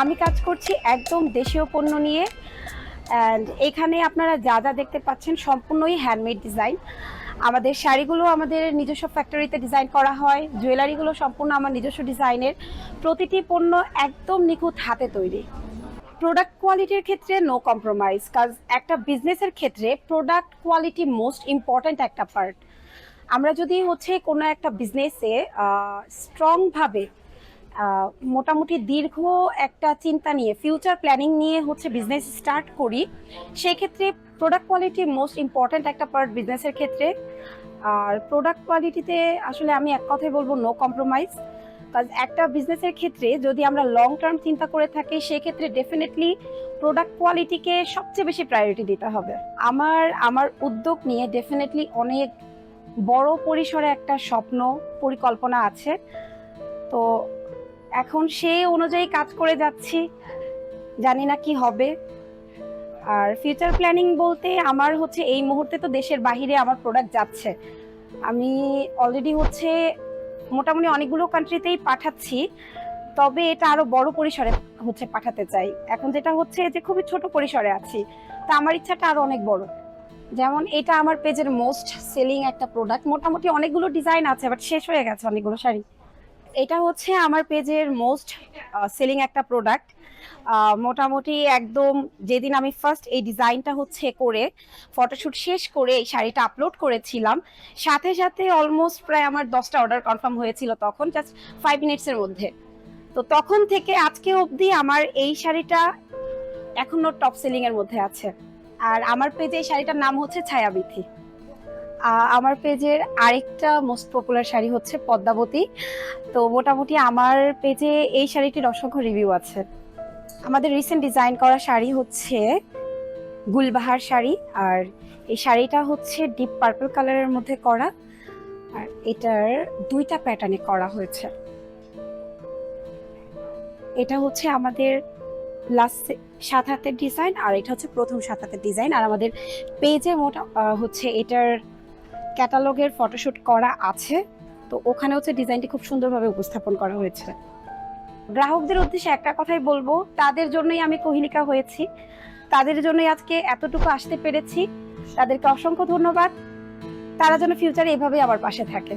আমি কাজ করছি একদম দেশীয় পণ্য নিয়ে অ্যান্ড এখানে আপনারা যা যা দেখতে পাচ্ছেন সম্পূর্ণই হ্যান্ডমেড ডিজাইন আমাদের শাড়িগুলো আমাদের নিজস্ব ফ্যাক্টরিতে ডিজাইন করা হয় জুয়েলারিগুলো সম্পূর্ণ আমার নিজস্ব ডিজাইনের প্রতিটি পণ্য একদম নিখুঁত হাতে তৈরি। প্রোডাক্ট কোয়ালিটির ক্ষেত্রে নো কম্প্রোমাইজ কাজ একটা বিজনেসের ক্ষেত্রে প্রোডাক্ট কোয়ালিটি মোস্ট ইম্পর্ট্যান্ট একটা পার্ট আমরা যদি হচ্ছে কোনো একটা বিজনেসে স্ট্রংভাবে মোটামুটি দীর্ঘ একটা চিন্তা নিয়ে ফিউচার প্ল্যানিং নিয়ে হচ্ছে বিজনেস স্টার্ট করি। সেক্ষেত্রে প্রোডাক্ট কোয়ালিটি মোস্ট ইম্পর্ট্যান্ট একটা পার্ট বিজনেসের ক্ষেত্রে। আর প্রোডাক্ট কোয়ালিটিতে আসলে আমি এক কথাই বলব নো কম্প্রোমাইজ কাজ একটা বিজনেসের ক্ষেত্রে যদি আমরা লং টার্ম চিন্তা করে থাকি, সেক্ষেত্রে ডেফিনেটলি প্রোডাক্ট কোয়ালিটিকে সবচেয়ে বেশি প্রায়োরিটি দিতে হবে। আমার আমার উদ্যোগ নিয়ে ডেফিনেটলি অনেক বড় পরিসরে একটা স্বপ্ন, পরিকল্পনা আছে। তো এখন সেই অনুযায়ী কাজ করে যাচ্ছি। জানি না কি হবে। আর ফিউচার প্ল্যানিং বলতে আমার হচ্ছে এই মুহূর্তে তো দেশের বাহিরে আমার প্রোডাক্ট যাচ্ছে। আমি অলরেডি হচ্ছে মোটামুটি অনেকগুলো কান্ট্রিতেই পাঠাচ্ছি। তবে এটা আরও বড় পরিসরে হচ্ছে পাঠাতে চাই। এখন যেটা হচ্ছে যে খুবই ছোট পরিসরে আছি। তা আমার ইচ্ছাটা আরও অনেক বড়। যেমন এটা আমার পেজের মোস্ট সেলিং একটা প্রোডাক্ট মোটামুটি অনেকগুলো ডিজাইন আছে বাট শেষ হয়ে গেছে অনেকগুলো শাড়ি। এটা হচ্ছে আমার পেজের মোস্ট সেলিং একটা প্রোডাক্ট মোটামুটি একদম যেদিন আমি ফার্স্ট এই ডিজাইনটা হচ্ছে করে ফটোশ্যুট শেষ করে এই শাড়িটা আপলোড করেছিলাম, সাথে সাথে অলমোস্ট প্রায় আমার দশটা অর্ডার কনফার্ম হয়েছিল তখন জাস্ট ফাইভ মিনিটসের মধ্যে। তো তখন থেকে আজকে অবধি আমার এই শাড়িটা এখনও টপ সেলিংয়ের মধ্যে আছে। আর আমার পেজে এই শাড়িটার নাম হচ্ছে ছায়াবিথি। আমার পেজের আরেকটা মোস্ট পপুলার শাড়ি হচ্ছে পদ্মাবতী। তো মোটামুটি আমার পেজে এই শাড়িটির অসংখ্য রিভিউ আছে। আমাদের রিসেন্ট ডিজাইন করা শাড়ি হচ্ছে গুলবাহার শাড়ি, আর এই শাড়িটা হচ্ছে ডিপ পার্পল কালারের মধ্যে করা, আর এটার দুইটা প্যাটার্নে করা হয়েছে। এটা হচ্ছে আমাদের লাস্ট সাত হাতের ডিজাইন আর এটা হচ্ছে প্রথম সাত হাতের ডিজাইন আর আমাদের পেজে মোটা হচ্ছে এটার ক্যাটালগের ফটোশ্যুট করা আছে। তো ওখানে হচ্ছে ডিজাইনটি খুব সুন্দরভাবে উপস্থাপন করা হয়েছে। গ্রাহকদের উদ্দেশ্যে একটা কথাই বলব, তাদের জন্যই আমি কোহিলিকা হয়েছি। তাদের জন্যই আজকে এতটুকু আসতে পেরেছি। তাদেরকে অসংখ্য ধন্যবাদ। তারা যেন ফিউচারে এভাবেই আমার পাশে থাকে।